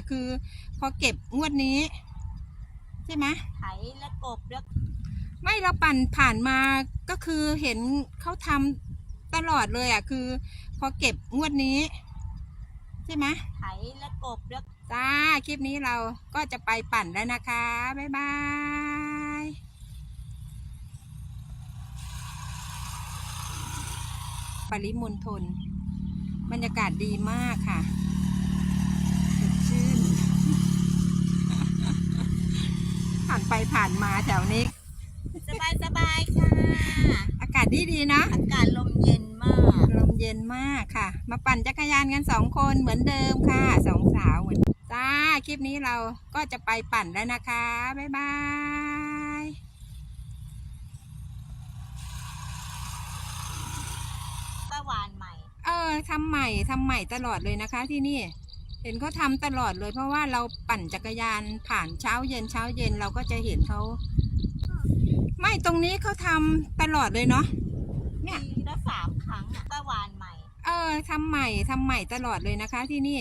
อะคือพอเก็บงวดนี้ ใช่ไหมไถและกบแล้วไม่เราปั่นผ่านมาก็คือเห็นเขาทำตลอดเลยอะ คือพอเก็บงวดนี้ ใช่ไหมไถและกบแล้ว จ้า คลิปนี้เราก็จะไปปั่นแล้วนะคะ บ๊ายบายปริมณฑลบรรยากาศดีมากค่ะสดชื่น ผ่าน ไปผ่านมาแถวนี้ สบายสบายๆค่ะ อากาศดีดีๆนะ อากาศลมเย็นมาก ลมเย็นมากค่ะ มาปั่นจักรยานกันสองคนเหมือนเดิมค่ะสองสาวเหมือนจ้าคลิปนี้เราก็จะไปปั่นแล้วนะคะ บ๊ายบายป้าหวานใหม่ เออทำใหม่ทำใหม่ตลอดเลยนะคะที่นี่ เห็นเขาทำตลอดเลยเพราะว่าเราปั่นจักรยานผ่านเช้าเย็นเช้าเย็นเราก็จะเห็นเขาไม่ตรงนี้เขาทำตลอดเลยเนาะเนี่ยปีละสามครั้งอะป้าหวานใหม่ เออทำใหม่ทำใหม่ตลอดเลยนะคะ ที่นี่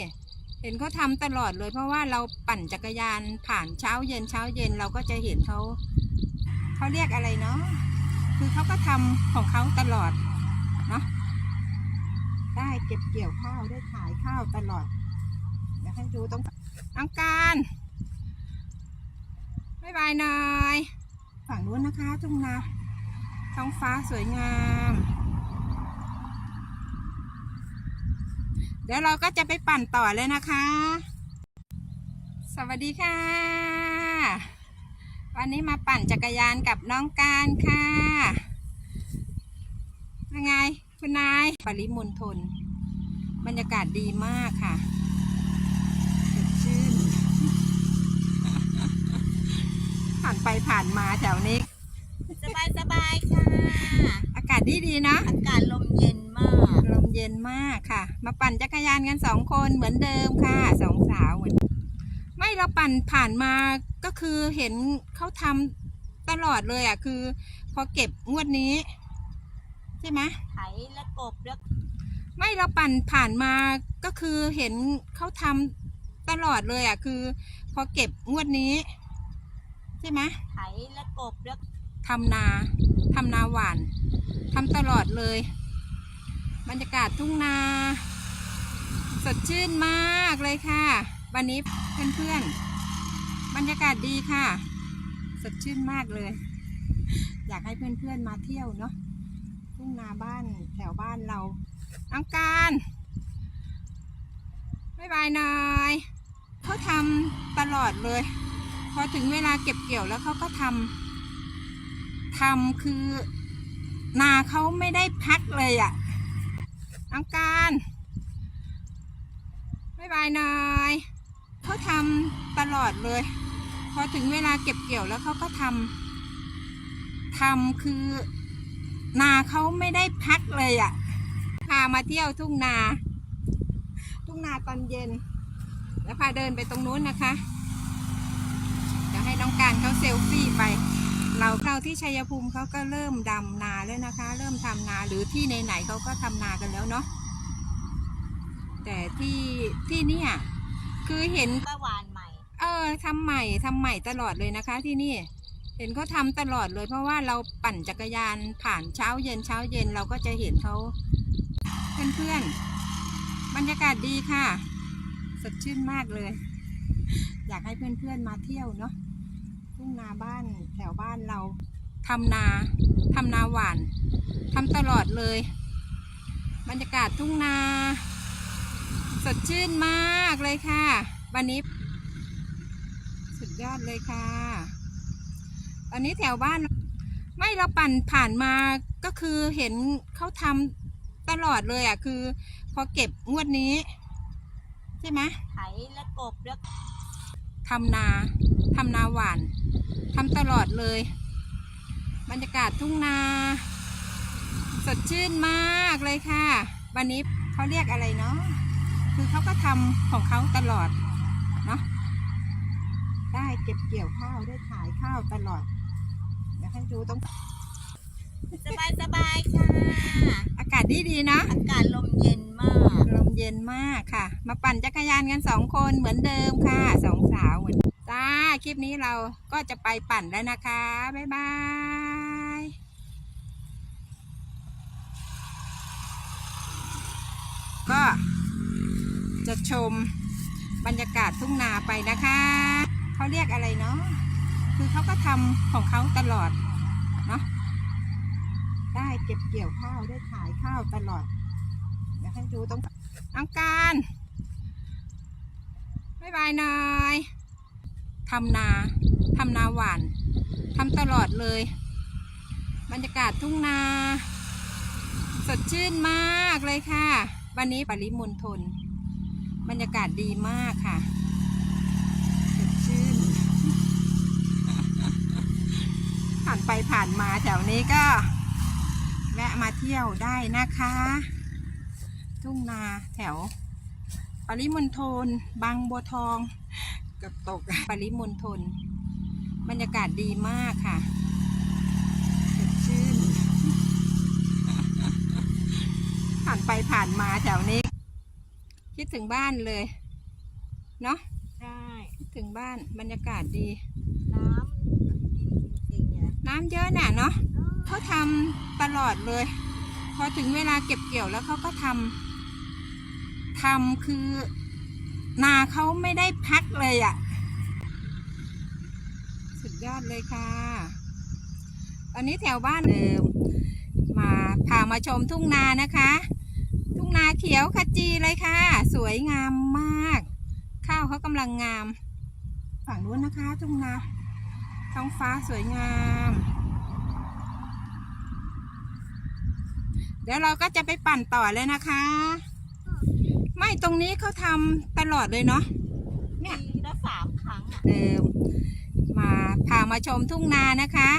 เห็นเขาทำตลอดเลยเพราะว่าเราปั่นจักรยานผ่านเช้าเย็นเช้าเย็นเราก็จะเห็นเขาเขาเรียกอะไรเนาะคือเขาก็ทำของเขาตลอดเนาะได้เก็บเกี่ยวข้าวได้ขายข้าวตลอด อยากให้ดูตรงน้องการบายบายหน่อยฝั่งนู้นนะคะทุ่งนาท้องฟ้าสวยงาม เดี๋ยวเราก็จะไปปั่นต่อเลยนะคะ สวัสดีค่ะ วันนี้มาปั่นจักรยานกับน้องการค่ะยังไงคุณนาย ปริมณฑลบรรยากาศดีมากค่ะสดชื่น ผ่านไปผ่านมาแถวนี้ สบายสบายๆค่ะ อากาศดีดีๆนะ อากาศลมเย็นมาก ลมเย็นมากค่ะ มาปั่นจักรยานกันสองคนเหมือนเดิมค่ะสองสาวเหมือน ไม่เราปั่นผ่านมาก็คือเห็นเขาทำตลอดเลยอะ คือ พอเก็บงวดนี้ ใช่ไหมไถและกบแล้วไม่เราปั่นผ่านมาก็คือเห็นเขาทำตลอดเลยอะ คือ พอเก็บงวดนี้ ใช่ไหมไถและกบแล้วทำนาทำนาหวานทำตลอดเลย บรรยากาศทุ่งนา สดชื่นมากเลยค่ะ วันนี้เพื่อนๆ บรรยากาศดีค่ะ สดชื่นมากเลย อยากให้เพื่อนๆมาเที่ยวเนาะทุ่งนาบ้านแถวบ้านเราอังการบ๊ายบายน่อยเขาทำตลอดเลย พอถึงเวลาเก็บเกี่ยวแล้วเขาก็ทำทำคือนาเขาไม่ได้พักเลยอะ่ะองการบายบายน่อยเขาทำตลอดเลย พอถึงเวลาเก็บเกี่ยวแล้วเขาก็ทำทำคือนาเขาไม่ได้พักเลยอะ่ะพามาเที่ยวทุ่งนา ทุ่งนาตอนเย็น แล้วพาเดินไปตรงนู้นนะคะ น้องการเขาเซลฟี่ไป เราเราที่ชัยภูมิเขาก็เริ่มดำนาแล้วนะคะ เริ่มทำนาหรือที่ไหนๆเขาก็ทำนากันแล้วเนาะแต่ที่ที่นี่คือเห็นป้าวานใหม่ เออทำใหม่ทำใหม่ตลอดเลยนะคะ ที่นี่เห็นเขาทำตลอดเลย เพราะว่าเราปั่นจักรยานผ่านเช้าเย็นเช้าเย็นเราก็จะเห็นเขาเพื่อนๆบรรยากาศดีค่ะ สดชื่นมากเลย อยากให้เพื่อนๆมาเที่ยวเนาะ ทุ่งนาบ้านแถวบ้านเราทำนาทำนาหวานทำตลอดเลย บรรยากาศทุ่งนา สดชื่นมากเลยค่ะ วันนี้ สุดยอดเลยค่ะ ตอนนี้แถวบ้าน ไม่เราปั่นผ่านมาก็คือเห็นเขาทำตลอดเลยอะ คือ พอเก็บงวดนี้ ใช่ไหมไถและกบแล้วทำนา ทำนาหวานทำตลอดเลย บรรยากาศทุ่งนา สดชื่นมากเลยค่ะ วันนี้เขาเรียกอะไรเนาะคือเขาก็ทำของเขาตลอดเนาะได้เก็บเกี่ยวข้าวได้ขายข้าวตลอดเดี๋ยวให้ดูตรง สบายสบายๆค่ะ อากาศดีดีๆนะ อากาศลมเย็นมาก ลมเย็นมากค่ะ มาปั่นจักรยานกันสองคนเหมือนเดิมค่ะคลิปนี้เราก็จะไปปั่นแล้วนะคะ บ๊ายบายก็จะชมบรรยากาศทุ่งนาไปนะคะ เขาเรียกอะไรเนาะคือเขาก็ทำของเขาตลอดเนาะ ได้เก็บเกี่ยวข้าวได้ขายข้าวตลอดเดี๋ยวให้ดูตรงอังการบายบายน่อยทำนาทำนาหวานทำตลอดเลย บรรยากาศทุ่งนา สดชื่นมากเลยค่ะ วันนี้ปริมณฑลบรรยากาศดีมากค่ะ สดชื่น ผ่านไปผ่านมาแถวนี้ก็ แวะมาเที่ยวได้นะคะ ทุ่งนาแถว ปริมณฑลบางบัวทองเกับตกปริมณฑลบรรยากาศดีมากค่ะสดชื่น ผ่านไปผ่านมาแถวนี้ คิดถึงบ้านเลย เนาะใช่คิดถึงบ้านบรรยากาศดี น้ำดีจริงๆเนี่ยน้ำเยอะน่ะเนาะ เขาทำตลอดเลย พอถึงเวลาเก็บเกี่ยวแล้วเขาก็ทำทำคือนาเขาไม่ได้พักเลยอะ่ะ สุดยอดเลยค่ะ ตอนนี้แถวบ้านเดิมมาพามาชมทุ่งนานะคะ ทุ่งนาเขียวขจีเลยค่ะ สวยงามมาก ข้าวเขากำลังงาม ฝั่งนู้นนะคะ ทุ่งนาท้องฟ้าสวยงาม ดี๋ยวเราก็จะไปปั่นต่อเลยนะคะ ไม่ตรงนี้เขาทำตลอดเลยเนาะเนี่ยปีละสามครั้งอะเดิมมาพามาชมทุ่งนานะคะ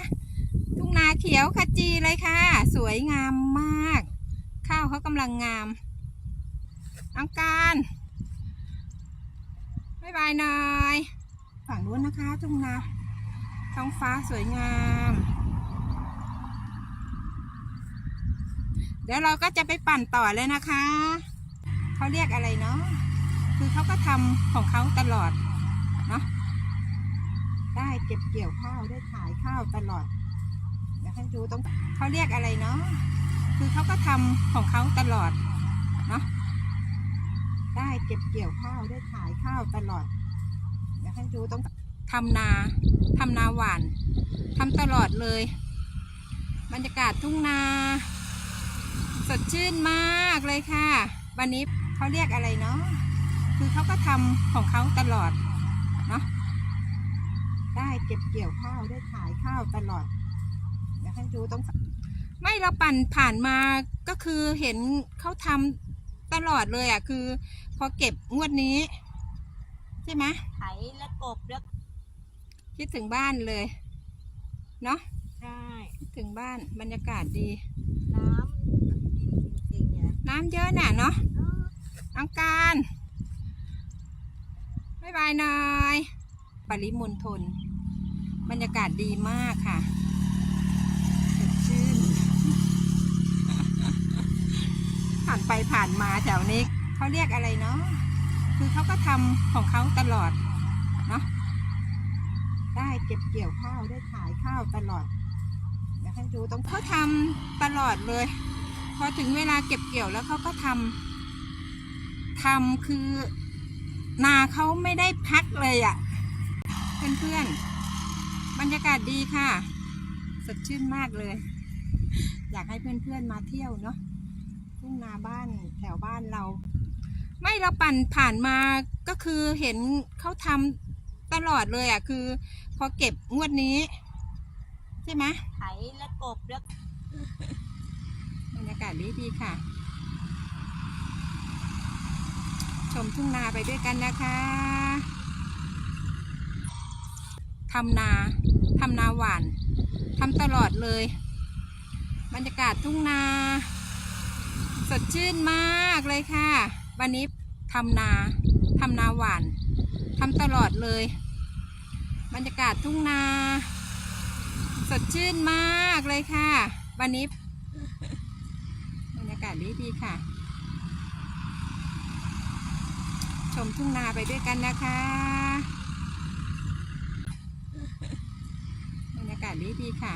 ทุ่งนาเขียวขจีเลยค่ะ สวยงามมาก ข้าวเขากำลังงามอังการบายบายหน่อย ฝั่งนู้นนะคะ ทุ่งนาท้องฟ้าสวยงาม เดี๋ยวเราก็จะไปปั่นต่อเลยนะคะ เขาเรียกอะไรเนาะ คือเขาก็ทำของเขาตลอด เนาะ ได้เก็บเกี่ยวข้าวได้ขายข้าวตลอด เดี๋ยวให้ดูตรงเขาเรียกอะไรเนาะ คือเขาก็ทำของเขาตลอด เนาะ ได้เก็บเกี่ยวข้าวได้ขายข้าวตลอด เดี๋ยวให้ดูตรงทำนาทำนาหวานทำตลอดเลย บรรยากาศทุ่งนา สดชื่นมากเลยค่ะ วันนี้เขาเรียกอะไรเนาะคือเขาก็ทำของเขาตลอดเนาะได้เก็บเกี่ยวข้าวได้ขายข้าวตลอดเดี๋ยวให้ดูตรงไม่เราปั่นผ่านมาก็คือเห็นเขาทำตลอดเลยอะ คือ พอเก็บงวดนี้ ใช่ไหมไถและกบแล้วคิดถึงบ้านเลย เนาะใช่คิดถึงบ้านบรรยากาศดี น้ำดีจริงๆเน้ำเยอะน่ะเนาะองการบายบายหน่อย ปริมณฑลบรรยากาศดีมากค่ะสดชื่น ผ่านไปผ่านมาแถวนี้เขาเรียกอะไรเนาะคือเขาก็ทำของเขาตลอดเนาะได้เก็บเกี่ยวข้าวได้ขายข้าวตลอดเดี๋ยวให้ดูตรงเขาทำตลอดเลย อถึงเวลาเก็บเกี่ยวแล้วเขาก็ทำทำคือนาเขาไม่ได้พักเลยอะ่ะ เพื่อนๆ บรรยากาศดีค่ะ สดชื่นมากเลย อยากให้เพื่อนๆมาเที่ยวเนาะทุ่งนาบ้านแถวบ้านเรา ไม่เราปั่นผ่านมาก็คือเห็นเขาทำตลอดเลยอะ่ะ คือ พอเก็บงวดนี้ ใช่ไหมไถและกบแล้ว บรรยากาศดีดีค่ะ ชมทุ่งนาไปด้วยกันนะคะทำนาทำนาหวานทำตลอดเลย บรรยากาศทุ่งนา สดชื่นมากเลยค่ะ วันนี้ทำนาทำนาหวานทำตลอดเลย บรรยากาศทุ่งนา สดชื่นมากเลยค่ะ วันนี้ นี้ดีค่ะ ชมทุ่งนาไปด้วยกันนะคะบรรยากาศดีดีค่ะ